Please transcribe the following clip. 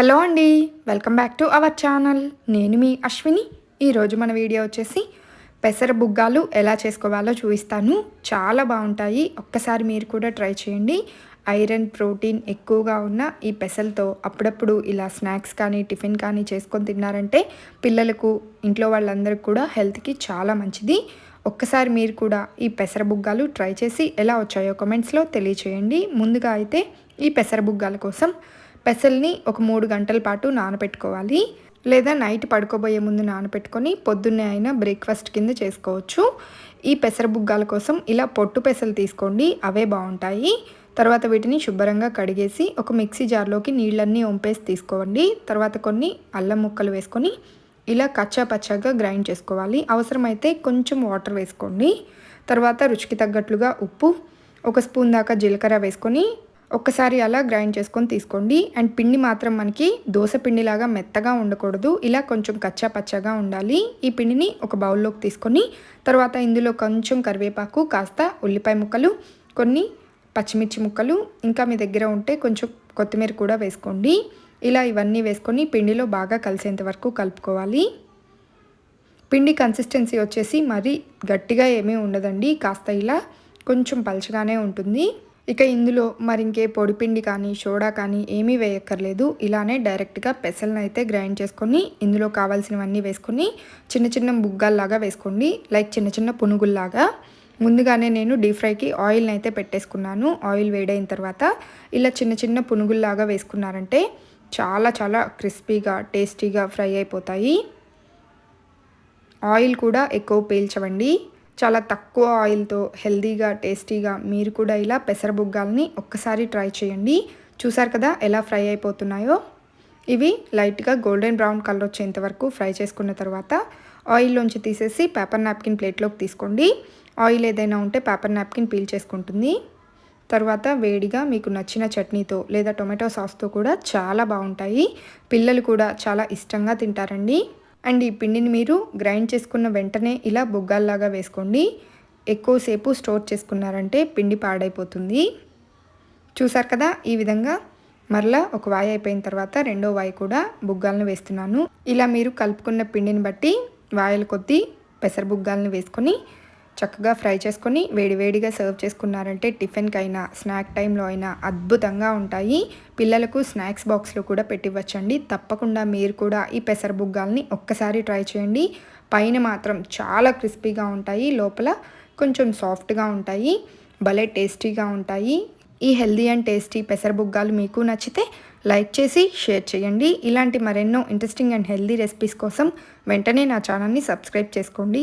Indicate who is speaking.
Speaker 1: Hello అండి welcome back to our channel. నేను మీ అశ్విని. ఈరోజు మన వీడియో వచ్చేసి పెసర బుగ్గాలు ఎలా చేసుకోవాలో చూపిస్తాను. చాలా బాగుంటాయి. ఒక్కసారి మీరు కూడా ట్రై చేయండి. ఐరన్ ప్రోటీన్ ఎక్కువగా ఉన్న ఈ పెసలతో అప్పుడప్పుడు ఇలా స్నాక్స్ కానీ టిఫిన్ కానీ చేసుకొని తిన్నారంటే పిల్లలకు ఇంట్లో వాళ్ళందరికీ కూడా హెల్త్కి చాలా మంచిది. ఒక్కసారి మీరు కూడా ఈ పెసర బుగ్గాలు ట్రై చేసి ఎలా వచ్చాయో కమెంట్స్లో తెలియచేయండి. ముందుగా అయితే ఈ పెసర బుగ్గాల కోసం పెసల్ని ఒక మూడు గంటల పాటు నానబెట్టుకోవాలి లేదా నైట్ పడుకోబోయే ముందు నానబెట్టుకొని పొద్దున్నే అయినా బ్రేక్ఫాస్ట్ కింద చేసుకోవచ్చు. ఈ పెసర బుగ్గాల కోసం ఇలా పొట్టు పెసలు తీసుకోండి అవే బాగుంటాయి. తర్వాత వీటిని శుభ్రంగా కడిగేసి ఒక మిక్సీ జార్లోకి నీళ్ళన్నీ వంపేసి తీసుకోండి. తర్వాత కొన్ని అల్లం ముక్కలు వేసుకొని ఇలా కచ్చా పచ్చాగా గ్రైండ్ చేసుకోవాలి. అవసరమైతే కొంచెం వాటర్ వేసుకోండి. తర్వాత రుచికి తగ్గట్లుగా ఉప్పు ఒక స్పూన్ దాకా జీలకర్ర వేసుకొని ఒక్కసారి అలా గ్రైండ్ చేసుకొని తీసుకోండి. అండ్ పిండి మాత్రం మనకి దోశ పిండిలాగా మెత్తగా ఉండకూడదు. ఇలా కొంచెం కచ్చా పచ్చగా ఉండాలి. ఈ పిండిని ఒక బౌల్లోకి తీసుకొని తర్వాత ఇందులో కొంచెం కరివేపాకు కాస్త ఉల్లిపాయ ముక్కలు కొన్ని పచ్చిమిర్చి ముక్కలు ఇంకా మీ దగ్గర ఉంటే కొంచెం కొత్తిమీర కూడా వేసుకోండి. ఇలా ఇవన్నీ వేసుకొని పిండిలో బాగా కలిసేంత వరకు కలుపుకోవాలి. పిండి కన్సిస్టెన్సీ వచ్చేసి మరీ గట్టిగా ఏమీ ఉండదండి. కాస్త ఇలా కొంచెం పలచగానే ఉంటుంది. ఇక ఇందులో మరి ఇంకే పొడిపిండి కానీ సోడా కానీ ఏమీ వేయక్కర్లేదు. ఇలానే డైరెక్ట్గా పెసలను అయితే గ్రైండ్ చేసుకొని ఇందులో కావాల్సినవన్నీ వేసుకొని చిన్న చిన్న బుగ్గల్లాగా వేసుకోండి. లైక్ చిన్న చిన్న పునుగుల్లాగా. ముందుగానే నేను డీప్ ఫ్రైకి ఆయిల్ని అయితే పెట్టేసుకున్నాను. ఆయిల్ వేడైన తర్వాత ఇలా చిన్న చిన్న పునుగుల్లాగా వేసుకున్నారంటే చాలా చాలా క్రిస్పీగా టేస్టీగా ఫ్రై అయిపోతాయి. ఆయిల్ కూడా ఎక్కువ పీల్చవండి. చాలా తక్కువ ఆయిల్తో హెల్తీగా టేస్టీగా మీరు కూడా ఇలా పెసరబుగ్గాలని ఒక్కసారి ట్రై చేయండి. చూసారు కదా ఎలా ఫ్రై అయిపోతున్నాయో? ఇవి లైట్గా గోల్డెన్ బ్రౌన్ కలర్ వచ్చేంత వరకు ఫ్రై చేసుకున్న తర్వాత ఆయిల్లోంచి తీసేసి పేపర్ నాప్కిన్ ప్లేట్లోకి తీసుకోండి. ఆయిల్ ఏదైనా ఉంటే పేపర్ నాప్కిన్ పీల్ చేసుకుంటుంది. తర్వాత వేడిగా మీకు నచ్చిన చట్నీతో లేదా టొమాటో సాస్తో కూడా చాలా బాగుంటాయి. పిల్లలు కూడా చాలా ఇష్టంగా తింటారండి. అండ్ ఈ పిండిని మీరు గ్రైండ్ చేసుకున్న వెంటనే ఇలా బొగ్గాల్లాగా వేసుకోండి. ఎక్కువసేపు స్టోర్ చేసుకున్నారంటే పిండి పాడైపోతుంది. చూసారు కదా ఈ విధంగా మరలా ఒక వాయి అయిపోయిన తర్వాత రెండో వాయి కూడా బుగ్గాలను వేస్తున్నాను. ఇలా మీరు కలుపుకున్న పిండిని బట్టి వాయల కొద్దీ పెసర బుగ్గాలను వేసుకొని చక్కగా ఫ్రై చేసుకొని వేడివేడిగా సర్వ్ చేసుకున్నారంటే టిఫిన్కి అయినా స్నాక్ టైంలో అయినా అద్భుతంగా ఉంటాయి. పిల్లలకు స్నాక్స్ బాక్స్లో కూడా పెట్టివ్వచ్చండి. తప్పకుండా మీరు కూడా ఈ పెసర బుగ్గాల్ని ఒక్కసారి ట్రై చేయండి. పైన మాత్రం చాలా క్రిస్పీగా ఉంటాయి. లోపల కొంచెం సాఫ్ట్గా ఉంటాయి. భలే టేస్టీగా ఉంటాయి. ఈ హెల్దీ అండ్ టేస్టీ పెసర బుగ్గాలు మీకు నచ్చితే లైక్ చేసి షేర్ చేయండి. ఇలాంటి మరెన్నో ఇంట్రెస్టింగ్ అండ్ హెల్దీ రెసిపీస్ కోసం వెంటనే నా ఛానల్ని సబ్స్క్రైబ్ చేసుకోండి.